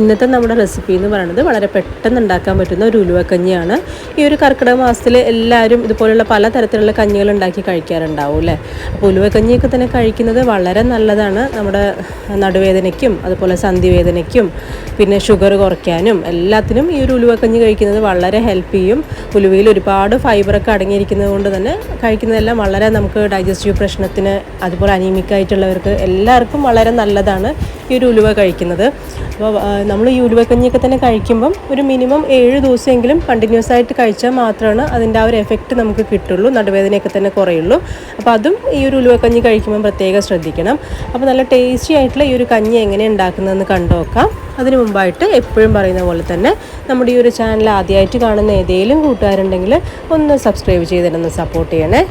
ഇന്നത്തെ നമ്മുടെ റെസിപ്പി എന്ന് പറയുന്നത് വളരെ പെട്ടെന്ന് ഉണ്ടാക്കാൻ പറ്റുന്ന ഒരു ഉലുവക്കഞ്ഞിയാണ്. ഈ ഒരു കർക്കിടക മാസത്തിൽ എല്ലാവരും ഇതുപോലുള്ള പല തരത്തിലുള്ള കഞ്ഞികൾ ഉണ്ടാക്കി കഴിക്കാറുണ്ടാവും അല്ലേ? അപ്പോൾ ഉലുവക്കഞ്ഞിയൊക്കെ തന്നെ കഴിക്കുന്നത് വളരെ നല്ലതാണ്. നമ്മുടെ നടുവേദനയ്ക്കും അതുപോലെ സന്ധിവേദനയ്ക്കും പിന്നെ ഷുഗർ കുറയ്ക്കാനും എല്ലാത്തിനും ഈ ഒരു ഉലുവക്കഞ്ഞി കഴിക്കുന്നത് വളരെ ഹെൽപ്പ് ചെയ്യും. ഉലുവയിൽ ഒരുപാട് ഫൈബറൊക്കെ അടങ്ങിയിരിക്കുന്നത് കൊണ്ട് തന്നെ കഴിക്കുന്നതെല്ലാം വളരെ നമുക്ക് ഡൈജസ്റ്റീവ് പ്രശ്നത്തിന് അതുപോലെ അനീമിക്കായിട്ടുള്ളവർക്ക് എല്ലാവർക്കും വളരെ നല്ലതാണ് ഈ ഒരു ഉലുവ കഴിക്കുന്നത്. അപ്പോൾ നമ്മൾ ഈ ഉലുവക്കഞ്ഞിയൊക്കെ തന്നെ കഴിക്കുമ്പം ഒരു മിനിമം ഏഴ് ദിവസമെങ്കിലും കണ്ടിന്യൂസ് ആയിട്ട് കഴിച്ചാൽ മാത്രമാണ് അതിന്റെ ആ ഒരു എഫക്റ്റ് നമുക്ക് കിട്ടുള്ളൂ നടുവേദനയൊക്കെ തന്നെ കുറയുള്ളൂ. അപ്പോൾ അതും ഈ ഒരു ഉലുവക്കഞ്ഞി കഴിക്കുമ്പം പ്രത്യേകം ശ്രദ്ധിക്കണം. അപ്പോൾ നല്ല ടേസ്റ്റി ആയിട്ടുള്ള ഈ ഒരു കഞ്ഞി എങ്ങനെ ഉണ്ടാക്കുന്നതെന്ന് കണ്ടു നോക്കാം. അതിന് മുമ്പായിട്ട് എപ്പോഴും പറയുന്ന പോലെ തന്നെ നമ്മുടെ ഈ ഒരു ചാനൽ ആദ്യമായിട്ട് കാണുന്ന ഏതെങ്കിലും കൂട്ടുകാരുണ്ടെങ്കിൽ ഒന്ന് സബ്സ്ക്രൈബ് ചെയ്തിട്ടൊന്ന് സപ്പോർട്ട് ചെയ്യണേ.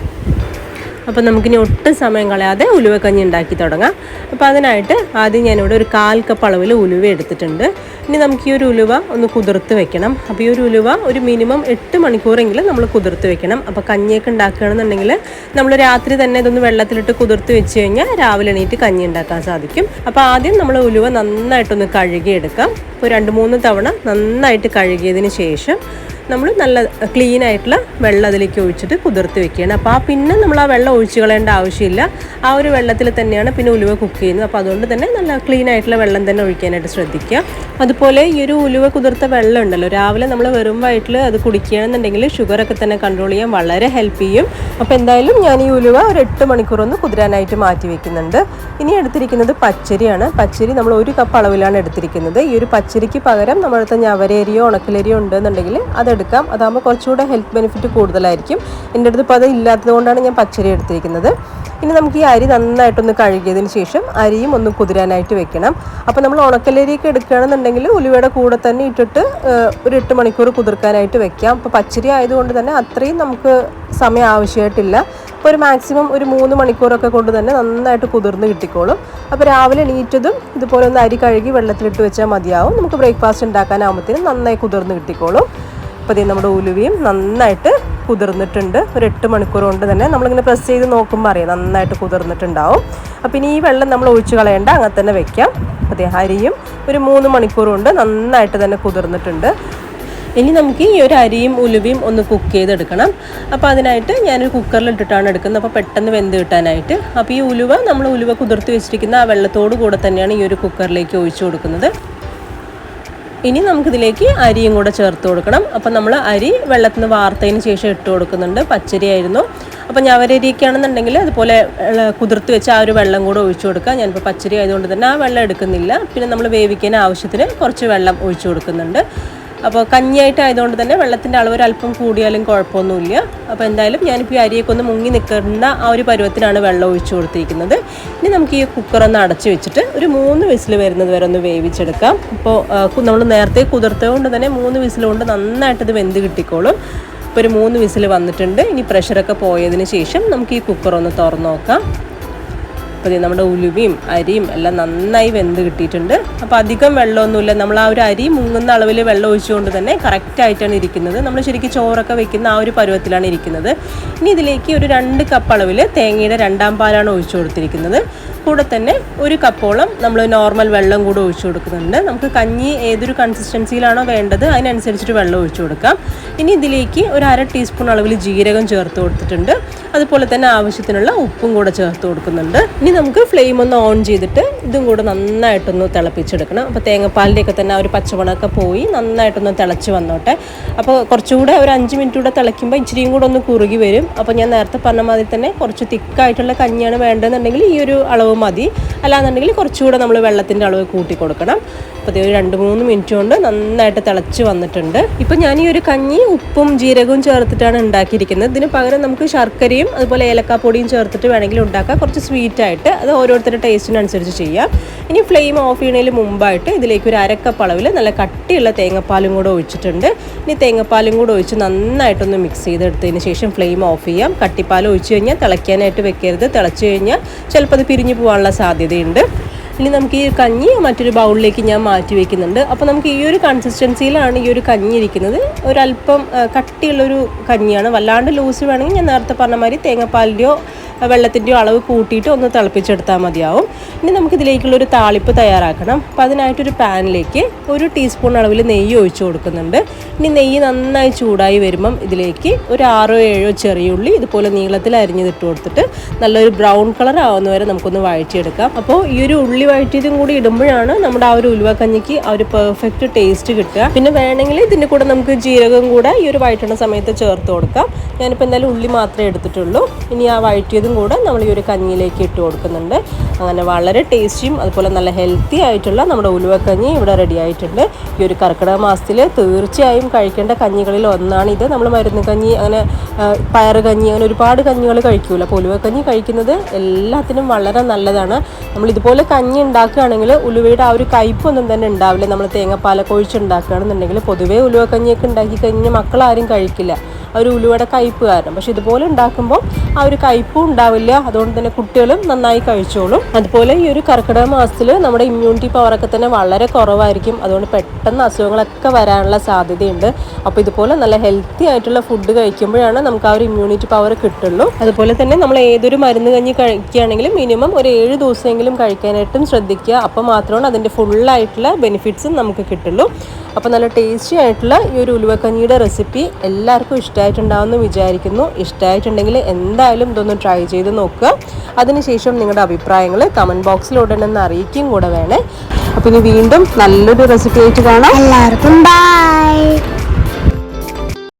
അപ്പോൾ നമുക്കിനി ഒട്ടും സമയം കളയാതെ ഉലുവക്കഞ്ഞി ഉണ്ടാക്കി തുടങ്ങാം. അപ്പോൾ അതിനായിട്ട് ആദ്യം ഞാനിവിടെ ഒരു കാൽ കപ്പ് അളവിൽ ഉലുവ എടുത്തിട്ടുണ്ട്. ഇനി നമുക്ക് ഈ ഒരു ഉലുവ ഒന്ന് കുതിർത്ത് വെക്കണം. അപ്പോൾ ഈ ഒരു ഉലുവ ഒരു മിനിമം എട്ട് മണിക്കൂറെങ്കിലും നമ്മൾ കുതിർത്ത് വെക്കണം. അപ്പോൾ കഞ്ഞിയൊക്കെ ഉണ്ടാക്കുകയാണെന്നുണ്ടെങ്കിൽ നമ്മൾ രാത്രി തന്നെ ഇതൊന്ന് വെള്ളത്തിലിട്ട് കുതിർത്ത് വെച്ച് കഴിഞ്ഞാൽ രാവിലെ എണീറ്റ് കഞ്ഞി ഉണ്ടാക്കാൻ സാധിക്കും. അപ്പോൾ ആദ്യം നമ്മൾ ഉലുവ നന്നായിട്ടൊന്ന് കഴുകിയെടുക്കാം. ഇപ്പോൾ രണ്ട് മൂന്ന് തവണ നന്നായിട്ട് കഴുകിയതിന് ശേഷം നമ്മൾ നല്ല ക്ലീൻ ആയിട്ടുള്ള വെള്ളം അതിലേക്ക് ഒഴിച്ചിട്ട് കുതിർത്ത് വെക്കുകയാണ്. അപ്പോൾ ആ പിന്നെ നമ്മൾ ആ വെള്ളം ഒഴിച്ച് കളയേണ്ട ആവശ്യമില്ല. ആ ഒരു വെള്ളത്തിൽ തന്നെയാണ് പിന്നെ ഉലുവ കുക്ക് ചെയ്യുന്നത്. അപ്പോൾ അതുകൊണ്ട് തന്നെ നല്ല ക്ലീൻ ആയിട്ടുള്ള വെള്ളം തന്നെ ഒഴിക്കാനായിട്ട് ശ്രദ്ധിക്കുക. അതുപോലെ ഈ ഒരു ഉലുവ കുതിർത്ത വെള്ളം ഉണ്ടല്ലോ രാവിലെ നമ്മൾ വെറും വയറ്റിൽ അത് കുടിക്കുകയാണെന്നുണ്ടെങ്കിൽ ഷുഗറൊക്കെ തന്നെ കൺട്രോൾ ചെയ്യാൻ വളരെ ഹെൽപ്പ് ചെയ്യും. അപ്പോൾ എന്തായാലും ഞാൻ ഈ ഉലുവ ഒരു എട്ട് മണിക്കൂറൊന്ന് കുതിരാനായിട്ട് മാറ്റി വെക്കുന്നുണ്ട്. ഇനി എടുത്തിരിക്കുന്നത് പച്ചരിയാണ്. പച്ചരി നമ്മൾ ഒരു കപ്പ് അളവിലാണ് എടുത്തിരിക്കുന്നത്. ഈ ഒരു പച്ചരിക്ക് പകരം നമ്മളടുത്ത് ഞവരേരിയോ ഉണക്കലരിയോ ഉണ്ടെന്നുണ്ടെങ്കിൽ അതെടുക്കാം. അതാകുമ്പോൾ കുറച്ചുകൂടെ ഹെൽത്ത് ബെനിഫിറ്റ് കൂടുതലായിരിക്കും. എന്റെ അടുത്ത് ഇപ്പോൾ അത് ഇല്ലാത്തത് കൊണ്ടാണ് ഞാൻ പച്ചരി എടുത്തിരിക്കുന്നത്. ഇനി നമുക്ക് ഈ അരി നന്നായിട്ടൊന്ന് കഴുകിയതിന് ശേഷം അരിയും ഒന്ന് കുതിരാനായിട്ട് വെക്കണം. അപ്പോൾ നമ്മൾ ഉണക്കലരിയൊക്കെ എടുക്കുകയാണെന്നുണ്ടെങ്കിൽ ഉലുവയുടെ കൂടെ തന്നെ ഇട്ടിട്ട് ഒരു എട്ട് മണിക്കൂർ കുതിർക്കാനായിട്ട് വെക്കാം. അപ്പോൾ പച്ചരി ആയതുകൊണ്ട് തന്നെ അത്രയും നമുക്ക് സമയം ആവശ്യമായിട്ടില്ല. അപ്പോൾ ഒരു മാക്സിമം ഒരു മൂന്ന് മണിക്കൂറൊക്കെ കൊണ്ട് തന്നെ നന്നായിട്ട് കുതിർന്ന് കിട്ടിക്കോളും. അപ്പോൾ രാവിലെ എണീറ്റതും ഇതുപോലെ ഒന്ന് അരി കഴുകി വെള്ളത്തിലിട്ട് വെച്ചാൽ മതിയാവും. നമുക്ക് ബ്രേക്ക്ഫാസ്റ്റ് ഉണ്ടാക്കാനാകുമ്പോഴത്തേനും നന്നായി കുതിർന്ന് കിട്ടിക്കോളും. അപ്പോൾ ഇതേ നമ്മുടെ ഉലുവയും നന്നായിട്ട് കുതിർന്നിട്ടുണ്ട്. ഒരു എട്ട് മണിക്കൂർ കൊണ്ട് തന്നെ നമ്മളിങ്ങനെ പ്രസ് ചെയ്ത് നോക്കുമ്പോൾ അറിയാം നന്നായിട്ട് കുതിർന്നിട്ടുണ്ടാവും. അപ്പോൾ ഇനി ഈ വെള്ളം നമ്മൾ ഒഴിച്ചു കളയേണ്ട അങ്ങനെ തന്നെ വെക്കാം. അപ്പോൾ അരിയും ഒരു മൂന്ന് മണിക്കൂർ കൊണ്ട് നന്നായിട്ട് തന്നെ കുതിർന്നിട്ടുണ്ട്. ഇനി നമുക്ക് ഈ ഒരു അരിയും ഉലുവയും ഒന്ന് കുക്ക് ചെയ്തെടുക്കണം. അപ്പോൾ അതിനായിട്ട് ഞാനൊരു കുക്കറിൽ ഇട്ടിട്ടാണ് എടുക്കുന്നത്. അപ്പോൾ പെട്ടെന്ന് വെന്ത് കിട്ടാനായിട്ട്. അപ്പോൾ ഈ ഉലുവ നമ്മൾ ഉലുവ കുതിർത്ത് വെച്ചിരിക്കുന്ന ആ വെള്ളത്തോട് കൂടെ തന്നെയാണ് ഈ ഒരു കുക്കറിലേക്ക് ഒഴിച്ചു കൊടുക്കുന്നത്. ഇനി നമുക്കിതിലേക്ക് അരിയും കൂടെ ചേർത്ത് കൊടുക്കണം. അപ്പം നമ്മൾ അരി വെള്ളത്തിൽ നിന്ന് വാർത്തതിന് ശേഷം ഇട്ട് കൊടുക്കുന്നുണ്ട്. പച്ചരി ആയിരുന്നു. അപ്പം ഞവരരിയൊക്കെ ആണെന്നുണ്ടെങ്കിൽ അതുപോലെ കുതിർത്ത് വെച്ച് ആ ഒരു വെള്ളം കൂടെ ഒഴിച്ചു കൊടുക്കുക. ഞാനിപ്പോൾ പച്ചരി ആയതുകൊണ്ട് തന്നെ ആ വെള്ളം എടുക്കുന്നില്ല. പിന്നെ നമ്മൾ വേവിക്കാൻ ആവശ്യത്തിന് കുറച്ച് വെള്ളം ഒഴിച്ചു കൊടുക്കുന്നുണ്ട്. അപ്പോൾ കഞ്ഞിയായിട്ട് ആയതുകൊണ്ട് തന്നെ വെള്ളത്തിന്റെ അളവ് ഒരു അല്പം കൂടിയാലും കുഴപ്പമൊന്നുമില്ല. അപ്പോൾ എന്തായാലും ഞാനിപ്പോൾ ഈ അരിയൊക്കെ ഒന്ന് മുങ്ങി നിൽക്കുന്ന ആ ഒരു പരുവത്തിനാണ് വെള്ളം ഒഴിച്ചു കൊടുത്തിരിക്കുന്നത്. ഇനി നമുക്ക് ഈ കുക്കർ ഒന്ന് അടച്ച് വെച്ചിട്ട് ഒരു മൂന്ന് വിസിൽ വരുന്നത് വരെ ഒന്ന് വേവിച്ചെടുക്കാം. ഇപ്പോൾ നമ്മൾ നേരത്തെ കുതിർത്തതുകൊണ്ട് തന്നെ മൂന്ന് വിസിൽ കൊണ്ട് നന്നായിട്ട് ഇത് വെന്ത് കിട്ടിക്കോളും. ഇപ്പോൾ ഒരു മൂന്ന് വിസിൽ വന്നിട്ടുണ്ട്. ഇനി പ്രഷറൊക്കെ പോയതിന് ശേഷം നമുക്ക് ഈ കുക്കർ ഒന്ന് തുറന്നു നോക്കാം. അപ്പോൾ നമ്മുടെ ഉലുവയും അരിയും എല്ലാം നന്നായി വെന്ത് കിട്ടിയിട്ടുണ്ട്. അപ്പോൾ അധികം വെള്ളമൊന്നുമില്ല. നമ്മൾ ആ ഒരു അരി മുങ്ങുന്ന അളവിൽ വെള്ളം ഒഴിച്ചുകൊണ്ട് തന്നെ കറക്റ്റായിട്ടാണ് ഇരിക്കുന്നത്. നമ്മൾ ശരിക്കും ചോറൊക്കെ വെക്കുന്ന ആ ഒരു പരുവത്തിലാണ് ഇരിക്കുന്നത്. ഇനി ഇതിലേക്ക് ഒരു രണ്ട് കപ്പ് അളവിൽ തേങ്ങയുടെ രണ്ടാം പാലാണ് ഒഴിച്ചു കൊടുത്തിരിക്കുന്നത്. കൂടെ തന്നെ ഒരു കപ്പോളം നമ്മൾ നോർമൽ വെള്ളം കൂടെ ഒഴിച്ചു കൊടുക്കുന്നുണ്ട്. നമുക്ക് കഞ്ഞി ഏതൊരു കൺസിസ്റ്റൻസിയിലാണോ വേണ്ടത് അതിനനുസരിച്ചിട്ട് വെള്ളം ഒഴിച്ചു കൊടുക്കാം. ഇനി ഇതിലേക്ക് ഒരു അര ടീസ്പൂൺ അളവിൽ ജീരകം ചേർത്ത് കൊടുത്തിട്ടുണ്ട്. അതുപോലെ തന്നെ ആവശ്യത്തിനുള്ള ഉപ്പും കൂടെ ചേർത്ത് കൊടുക്കുന്നുണ്ട്. ഇനി നമുക്ക് ഫ്ലെയിം ഒന്ന് ഓൺ ചെയ്തിട്ട് ഇതും കൂടെ നന്നായിട്ടൊന്ന് തിളപ്പിച്ചെടുക്കണം. അപ്പോൾ തേങ്ങാപ്പാലിന്റെയൊക്കെ തന്നെ ആ ഒരു പച്ചമണമൊക്കെ പോയി നന്നായിട്ടൊന്ന് തിളച്ച് വന്നോട്ടെ. അപ്പോൾ കുറച്ചുകൂടെ ഒരു അഞ്ച് മിനിറ്റ് കൂടെ തിളയ്ക്കുമ്പോൾ ഇച്ചിരിയും കൂടെ ഒന്ന് കുറുകി വരും. അപ്പോൾ ഞാൻ നേരത്തെ പറഞ്ഞ മാതിരി തന്നെ കുറച്ച് തിക്കായിട്ടുള്ള കഞ്ഞിയാണ് വേണ്ടതെന്നുണ്ടെങ്കിൽ ഈ ഒരു അളവ് മതി. അല്ലാന്നുണ്ടെങ്കിൽ കുറച്ചുകൂടെ നമ്മൾ വെള്ളത്തിന്റെ അളവ് കൂട്ടി കൊടുക്കണം. അപ്പോൾ ഒരു രണ്ട് മൂന്ന് മിനിറ്റ് കൊണ്ട് നന്നായിട്ട് തിളച്ച് വന്നിട്ടുണ്ട്. ഇപ്പോൾ ഞാൻ ഈ ഒരു കഞ്ഞി ഉപ്പും ജീരകവും ചേർത്തിട്ടാണ് ഉണ്ടാക്കിയിരിക്കുന്നത്. ഇതിന് പകരം നമുക്ക് ശർക്കരയും അതുപോലെ ഏലക്കാപ്പൊടിയും ചേർത്തിട്ട് വേണമെങ്കിൽ ഉണ്ടാക്കാം. കുറച്ച് സ്വീറ്റായിട്ട് അത് ഓരോരുത്തരുടെ ടേസ്റ്റിനനുസരിച്ച് ചെയ്യാം. ഇനി ഫ്ലെയിം ഓഫ് ചെയ്യുന്നതിന് മുമ്പായിട്ട് ഇതിലേക്ക് ഒരു അരക്കപ്പ് അളവിൽ നല്ല കട്ടിയുള്ള തേങ്ങാപ്പാലും കൂടെ ഒഴിച്ചിട്ടുണ്ട്. ഇനി തേങ്ങാപ്പാലും കൂടെ ഒഴിച്ച് നന്നായിട്ടൊന്ന് മിക്സ് ചെയ്തെടുത്തതിന് ശേഷം ഫ്ലെയിം ഓഫ് ചെയ്യാം. കട്ടിപ്പാൽ ഒഴിച്ച് കഴിഞ്ഞാൽ തിളയ്ക്കാനായിട്ട് വെക്കരുത്. തിളച്ച് കഴിഞ്ഞാൽ ചിലപ്പോൾ അത് പിരിഞ്ഞു പോകാനുള്ള സാധ്യതയുണ്ട്. ഇനി നമുക്ക് ഈ കഞ്ഞി മറ്റൊരു ബൗളിലേക്ക് ഞാൻ മാറ്റി വെക്കുന്നുണ്ട്. അപ്പോൾ നമുക്ക് ഈ ഒരു കൺസിസ്റ്റൻസിയിലാണ് ഈ ഒരു കഞ്ഞി ഇരിക്കുന്നത്. ഒരല്പം കട്ടിയുള്ളൊരു കഞ്ഞിയാണ്. വല്ലാണ്ട് ലൂസ് വേണമെങ്കിൽ ഞാൻ നേരത്തെ പറഞ്ഞ മാതിരി തേങ്ങാപ്പാലിന്റെയോ വെള്ളത്തിന്റെയോ അളവ് കൂട്ടിയിട്ട് ഒന്ന് തിളപ്പിച്ചെടുത്താൽ മതിയാവും. ഇനി നമുക്കിതിലേക്കുള്ളൊരു താളിപ്പ് തയ്യാറാക്കണം. അപ്പോൾ അതിനായിട്ടൊരു പാനിലേക്ക് ഒരു ടീസ്പൂൺ അളവിൽ നെയ്യ് ഒഴിച്ചു കൊടുക്കുന്നുണ്ട്. ഇനി നെയ്യ് നന്നായി ചൂടായി വരുമ്പം ഇതിലേക്ക് ഒരു ആറോ ഏഴോ ചെറിയ ഉള്ളി ഇതുപോലെ നീളത്തിൽ അരിഞ്ഞതിട്ട് കൊടുത്തിട്ട് നല്ലൊരു ബ്രൗൺ കളർ ആവുന്ന വരെ നമുക്കൊന്ന് വഴറ്റിയെടുക്കാം. അപ്പോൾ ഈ ഒരു ഉള്ളി വഴറ്റിയതും കൂടി ഇടുമ്പോഴാണ് നമ്മുടെ ആ ഒരു ഉലുവക്കഞ്ഞിക്ക് ആ ഒരു പെർഫെക്റ്റ് ടേസ്റ്റ് കിട്ടുക. പിന്നെ വേണമെങ്കിൽ ഇതിന്റെ കൂടെ നമുക്ക് ജീരകം കൂടെ ഈ ഒരു വഴറ്റണ സമയത്ത് ചേർത്ത് കൊടുക്കാം. ഞാനിപ്പോൾ എന്തായാലും ഉള്ളി മാത്രമേ എടുത്തിട്ടുള്ളൂ. ഇനി ആ വഴറ്റിയതും കൂടെ നമ്മൾ ഈ ഒരു കഞ്ഞിയിലേക്ക് ഇട്ട് കൊടുക്കുന്നുണ്ട്. അങ്ങനെ വളരെ ടേസ്റ്റിയും അതുപോലെ നല്ല ഹെൽത്തി ആയിട്ടുള്ള നമ്മുടെ ഉലുവക്കഞ്ഞി ഇവിടെ റെഡി ആയിട്ടുണ്ട്. ഈ ഒരു കർക്കിടക മാസത്തിൽ തീർച്ചയായും കഴിക്കേണ്ട കഞ്ഞികളിൽ ഒന്നാണ് ഇത്. നമ്മൾ മരുന്ന് കഞ്ഞി അങ്ങനെ പയറുകഞ്ഞി കഞ്ഞി അങ്ങനെ ഒരുപാട് കഞ്ഞികൾ കഴിക്കൂല. അപ്പോൾ ഉലുവക്കഞ്ഞി കഴിക്കുന്നത് എല്ലാത്തിനും വളരെ നല്ലതാണ്. നമ്മൾ ഇതുപോലെ കഞ്ഞി ഉണ്ടാക്കുകയാണെങ്കിൽ ഉലുവയുടെ ആ ഒരു കയ്പൊന്നും തന്നെ ഉണ്ടാവില്ല. നമ്മൾ തേങ്ങാപ്പാലൊക്കെ ഒഴിച്ചുണ്ടാക്കുകയാണെന്നുണ്ടെങ്കിൽ പൊതുവേ ഉലുവക്കഞ്ഞിയൊക്കെ ഉണ്ടാക്കി കഴിഞ്ഞാൽ മക്കളാരും കഴിക്കില്ല. ഒരു ഉലുവയുടെ കയ്പ് കാരണം. പക്ഷെ ഇതുപോലെ ഉണ്ടാക്കുമ്പോൾ ആ ഒരു കയ്പും ഉണ്ടാവില്ല. അതുകൊണ്ട് തന്നെ കുട്ടികളും നന്നായി കഴിച്ചോളും. അതുപോലെ ഈ ഒരു കർക്കിടക മാസത്തിൽ നമ്മുടെ ഇമ്മ്യൂണിറ്റി പവറൊക്കെ തന്നെ വളരെ കുറവായിരിക്കും. അതുകൊണ്ട് പെട്ടെന്ന് അസുഖങ്ങളൊക്കെ വരാനുള്ള സാധ്യതയുണ്ട്. അപ്പോൾ ഇതുപോലെ നല്ല ഹെൽത്തി ആയിട്ടുള്ള ഫുഡ് കഴിക്കുമ്പോഴാണ് നമുക്ക് ആ ഒരു ഇമ്മ്യൂണിറ്റി പവർ കിട്ടുള്ളൂ. അതുപോലെ തന്നെ നമ്മൾ ഏതൊരു മരുന്ന് കഞ്ഞി കഴിക്കുകയാണെങ്കിലും മിനിമം ഒരു ഏഴ് ദിവസമെങ്കിലും കഴിക്കാനായിട്ടും ശ്രദ്ധിക്കുക. അപ്പോൾ മാത്രമാണ് അതിന്റെ ഫുള്ളായിട്ടുള്ള ബെനിഫിറ്റ്സും നമുക്ക് കിട്ടുള്ളൂ. അപ്പോൾ നല്ല ടേസ്റ്റി ആയിട്ടുള്ള ഈ ഒരു ഉലുവക്കഞ്ഞിയുടെ റെസിപ്പി എല്ലാവർക്കും ഇഷ്ടമായിട്ടുണ്ടാവുമെന്ന് വിചാരിക്കുന്നു. ഇഷ്ടമായിട്ടുണ്ടെങ്കിൽ എന്തായാലും ഇതൊന്ന് ട്രൈ ചെയ്ത് നോക്കുക. അതിനുശേഷം നിങ്ങളുടെ അഭിപ്രായങ്ങൾ കമന്റ് ബോക്സിൽ ഉടനെ അറിയിക്കുകയും കൂടെ വേണേ. അപ്പോൾ ഇനി വീണ്ടും നല്ലൊരു റെസിപ്പി ആയിട്ട് കാണാം. എല്ലാവർക്കും ബൈ